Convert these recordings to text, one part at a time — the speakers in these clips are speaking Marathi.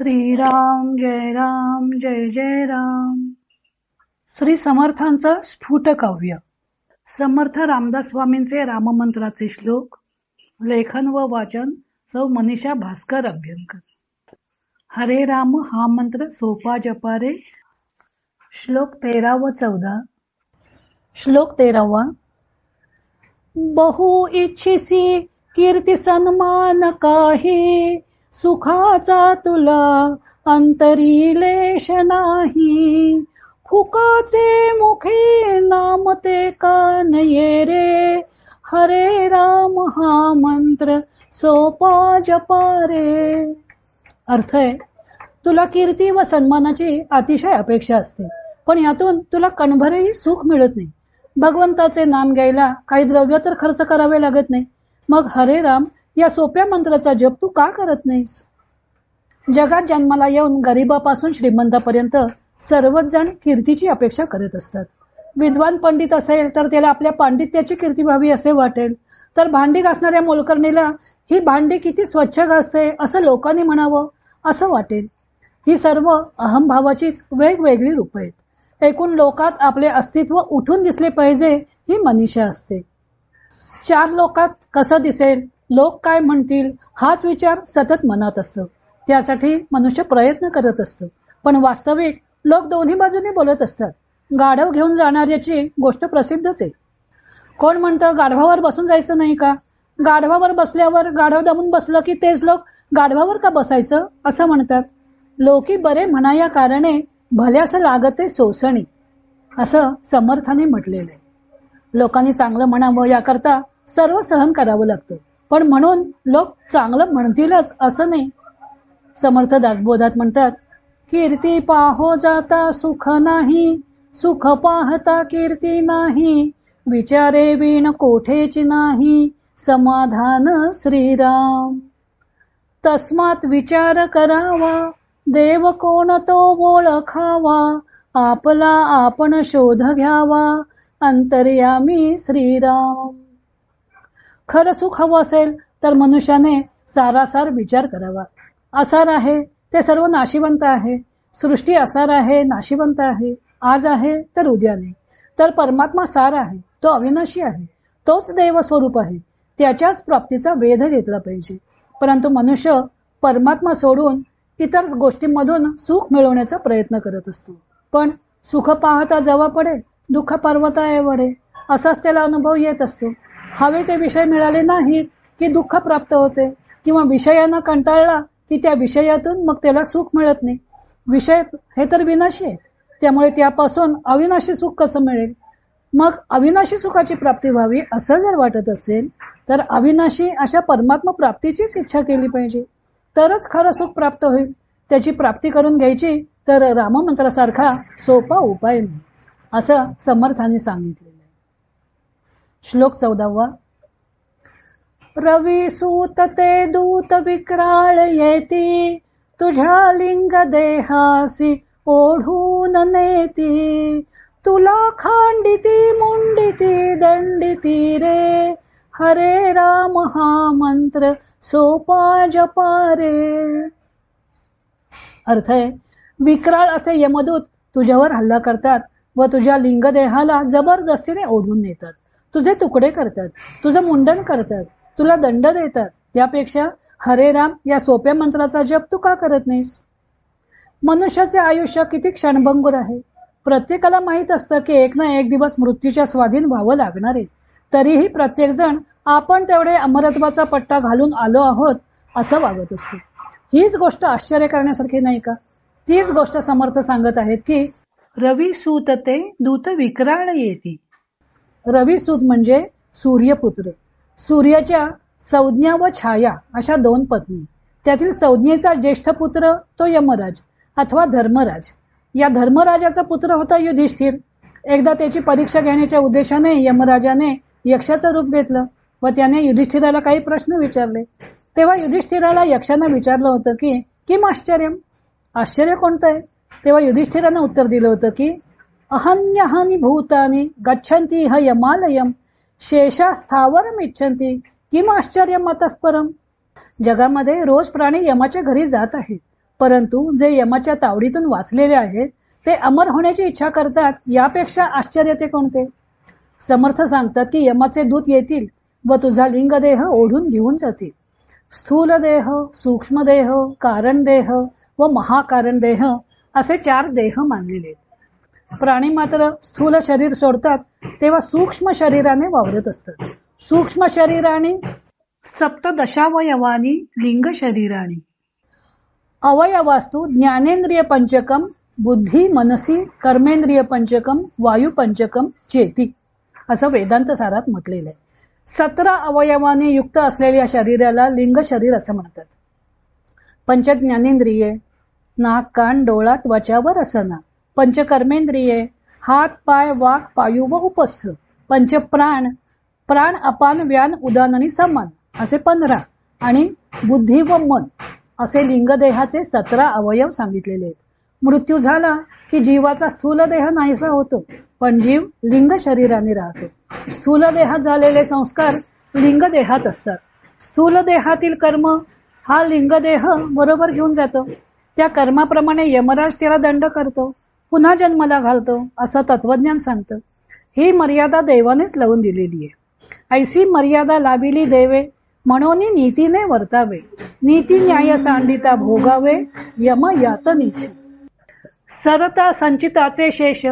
श्रीराम जय राम जय जय राम. श्री समर्थांचं स्फुट काव्य समर्थ रामदास स्वामींचे राममंत्राचे श्लोक लेखन व वाचन सौ मनीषा भास्कर अभ्यंकर. हरे राम हा मंत्र सोपा जपारे श्लोक तेरा व चौदा. श्लोक तेरावा बहु इच्छिसी कीर्ती सन्मान काही? सुखाचा तुला अंतरिलेश नाही. फुकाचे मुखे नाम ते कान ये रे. हरे राम हा मंत्र सोपा जपा रे. अर्थ आहे तुला कीर्ती व सन्मानाची अतिशय अपेक्षा असते पण यातून तुला कणभरही सुख मिळत नाही. भगवंताचे नाम घ्यायला काही द्रव्य तर खर्च करावे लागत नाही. मग हरे राम या सोप्या मंत्राचा जप तू का करत नाहीस? जगात जन्माला येऊन गरीबापासून श्रीमंतापर्यंत सर्वच जण कीर्तीची अपेक्षा करत असतात. विद्वान पंडित असेल तर त्याला आपल्या पांडित्याची कीर्ती व्हावी असे वाटेल. तर भांडी घासणाऱ्या मोलकर्णीला ही भांडी किती स्वच्छ घासते असं लोकांनी म्हणावं असं वाटेल ही सर्व अहमभावाचीच वेगवेगळी रूप आहेत. एकूण लोकात आपले अस्तित्व उठून दिसले पाहिजे ही मनीषा असते. चार लोकात कसं दिसेल? लोक काय म्हणतील हाच विचार सतत मनात असतो. त्यासाठी मनुष्य प्रयत्न करत असतो. पण वास्तविक लोक दोन्ही बाजूने बोलत असतात. गाढव घेऊन जाणाऱ्याची गोष्ट प्रसिद्धच आहे. कोण म्हणतं गाढवावर बसून जायचं नाही का? गाढवावर बसल्यावर गाढव दमून बसलं की तेच लोक गाढवावर का बसायचं? असं म्हणतात. लोकी बरे म्हणा या कारणे भल्यास लागते सोसणी. असं समर्थाने म्हटलेलं आहे. लोकांनी चांगलं म्हणावं याकरता सर्व सहन करावं लागतं. पण म्हणून लोक चांगलं म्हणतीलच असं नाही. समर्थ दासबोधात म्हणतात कीर्ती पाहो जाता सुख नाही सुख पाहता कीर्ती नाही विचारे विण कोठेची नाही समाधान श्रीराम. तस्मात विचार करावा देव कोण तो ओळखावा आपला आपण शोध घ्यावा अंतर्यामी श्रीराम. खरं सुख हवं असेल तर मनुष्याने सारासार विचार करावा. आसार आहे ते सर्व नाशिवंत आहे. सृष्टी आसार आहे नाशिवंत आहे. आज आहे तर उद्या नाही. तर परमात्मा सार आहे तो अविनाशी आहे. तोच देव स्वरूप आहे. त्याच्याच प्राप्तीचा वेध घेतला पाहिजे. परंतु मनुष्य परमात्मा सोडून इतर गोष्टींमधून सुख मिळवण्याचा प्रयत्न करत असतो. पण सुख पाहता जवा पडे दुःख पर्वता वडे असाच त्याला अनुभव येत असतो. हवे ते विषय मिळाले नाहीत की दुःख प्राप्त होते किंवा विषयांना कंटाळला की त्या विषयातून मग त्याला सुख मिळत नाही. विषय हे तर विनाशी आहे. त्यामुळे त्यापासून अविनाशी सुख कसं मिळेल? मग अविनाशी सुखाची प्राप्ती व्हावी असं जर वाटत असेल तर अविनाशी अशा परमात्मा प्राप्तीचीच इच्छा केली पाहिजे. तरच खरं सुख प्राप्त होईल. त्याची प्राप्ती करून घ्यायची तर राममंत्रासारखा सोपा उपाय नाही असं समर्थाने सांगितलं. श्लोक चौदावा रवी सूत ते दूत विक्राळ येती तुझ्या लिंग देहासी ओढून नेती तुला खांडिती मुंडिती दंडिती रे हरे राम हा मंत्र सोपा जपारे अर्थ आहे विक्राळ असे यमदूत तुझ्यावर हल्ला करतात व तुझ्या लिंगदेहाला जबरदस्तीने ओढून नेतात तुझे तुकडे करतात तुझं मुंडन करतात तुला दंड देतात. त्यापेक्षा हरे राम या सोप्या मंत्राचा जप तू का करत नाहीस? मनुष्याचे आयुष्य किती क्षणभंगूर आहे. प्रत्येकाला माहीत असतं की एक ना एक दिवस मृत्यूच्या स्वाधीन व्हावं लागणार आहे. तरीही प्रत्येक जण आपण तेवढे अमरत्वाचा पट्टा घालून आलो आहोत असं वागत असतो. हीच गोष्ट आश्चर्य करण्यासारखी नाही का? तीच गोष्ट समर्थ सांगत आहेत की रवी सूत ते दूत विक्राळ येते. रविसूत म्हणजे सूर्यपुत्र. सूर्याच्या संज्ञा व छाया अशा दोन पत्नी. त्यातील संज्ञेचा ज्येष्ठ पुत्र तो यमराज अथवा धर्मराज. या धर्मराजाचा पुत्र होता युधिष्ठिर. एकदा त्याची परीक्षा घेण्याच्या उद्देशाने यमराजाने यक्षाचं रूप घेतलं व त्याने युधिष्ठिराला काही प्रश्न विचारले. तेव्हा युधिष्ठिराला यक्षानं विचारलं होतं की किम आश्चर्य आश्चर्य कोणतं आहे? तेव्हा युधिष्ठिरानं उत्तर दिलं होतं की अहन्यहानी भूतानी गच्छन्ति ह यमालयम शेषा स्थावर मिच्छन्ती किम आश्चर्य परम? जगामध्ये रोज प्राणी यमाच्या घरी जात आहेत परंतु जे यमाच्या तावडीतून वाचलेले आहेत ते अमर होण्याची इच्छा करतात यापेक्षा आश्चर्य ते कोणते? समर्थ सांगतात की यमाचे दूत येतील व तुझा लिंगदेह ओढून घेऊन जातील. स्थूल देह सूक्ष्म देह कारण देह व महाकारण देह असे चार देह मानलेले आहेत. प्राणी मात्र स्थूल शरीर सोडतात तेव्हा सूक्ष्म शरीराने वावरत असतात. सूक्ष्म शरीराने सप्तदशावयवानी लिंग शरीराने. अवयवास्तू ज्ञानेंद्रिय पंचकम बुद्धी मनसी कर्मेंद्रिय पंचकम वायू पंचकम चेती. असं वेदांत सारात म्हटलेलं आहे सतरा अवयवाने युक्त असलेल्या शरीराला लिंग शरीर असं म्हणतात. पंच ज्ञानेंद्रिये नाक कान डोळा त्वचावर रसना. पंचकर्मेंद्रिये हात पाय वाक पायू व उपस्थ पंच प्राण प्राण अपान व्यान उदान आणि समान असे पंधरा. आणि बुद्धी व मन असे लिंगदेहाचे सतरा अवयव सांगितलेले आहेत. मृत्यू झाला की जीवाचा स्थूल देह नाहीसा होतो पण जीव लिंग शरीराने राहतो. स्थूल देहात झालेले संस्कार लिंग देहात असतात. स्थूल देहातील कर्म हा लिंगदेह बरोबर घेऊन जातो. त्या कर्माप्रमाणे यमराज त्याला दंड करतो. पुन्हा जन्माला घालतो असं तत्वज्ञान सांगतं. ही मर्यादा देवानेच लावून दिलेली आहे. ऐसी मर्यादा लाविली देवे म्हणून नीतीने वर्तावे. नीती न्याय सांडिता भोगावे यम यातनीच सरता संचिताचे शेष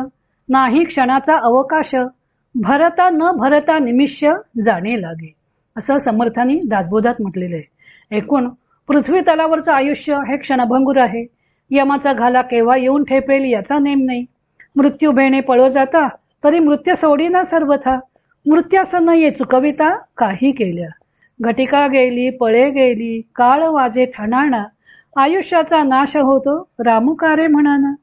नाही क्षणाचा अवकाश. भरता न भरता निमिष्य जाणे लागे. असं समर्थानी दासबोधात म्हटलेलं आहे. एकूण पृथ्वी तलावरचं आयुष्य हे क्षणभंगूर आहे. यमाचा घाला केव्हा येऊन ठेपेल याचा नेम नाही. मृत्यू भेणे पळो जाता तरी मृत्य सोडीना सर्वथा. मृत्यासन ये चुकविता काही केल्या. घटिका गेली पळे गेली काळ वाजे ठणाणा. आयुष्याचा नाश होतो रामुकारे म्हणाना.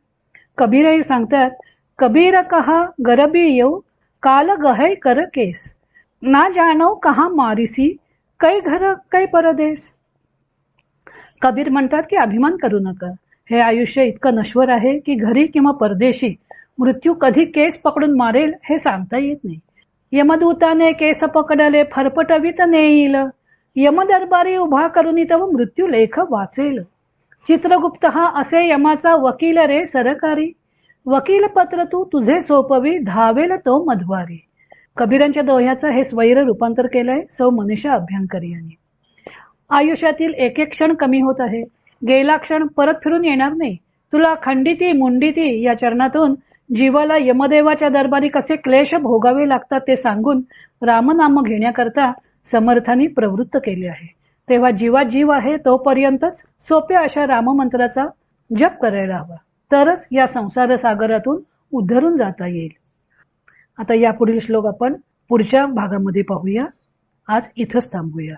कबीरही सांगतात कबीर कहा गरबी येऊ काल गहय कर केस. ना जाणव कहा मारिसी कै घर कै परदेश कबीर म्हणतात की अभिमान करू नका. हे आयुष्य इतकं नश्वर आहे की घरी किंवा परदेशी मृत्यू कधी केस पकडून मारेल हे सांगता येत नाही. यमदूताने केस पकडले फरफटवीत नेईल. यमदरबारी उभा करून तव मृत्यू लेख वाचेल. चित्रगुप्त हा असे यमाचा वकील रे सरकारी. वकील पत्र तू तुझे सोपवी धावेल तो मधवारी. कबीरांच्या दोह्याचं हे स्वैर रूपांतर केलंय सौ मनीषा अभ्यंकरी यांनी आयुष्यातील एक एक क्षण कमी होत आहे. गेला क्षण परत फिरून येणार नाही. तुला खंडिती मुंडिती या चरणातून जीवाला यमदेवाच्या दरबारी कसे क्लेश भोगावे लागतात ते सांगून रामनाम घेण्याकरता समर्थांनी प्रवृत्त केले आहे. तेव्हा जीवा जीव आहे तोपर्यंतच सोप्या अशा राममंत्राचा जप करायला हवा. तरच या संसार सागरातून उद्धरून जाता येईल. आता यापुढील श्लोक आपण पुढच्या भागामध्ये पाहूया. आज इथंच थांबूया.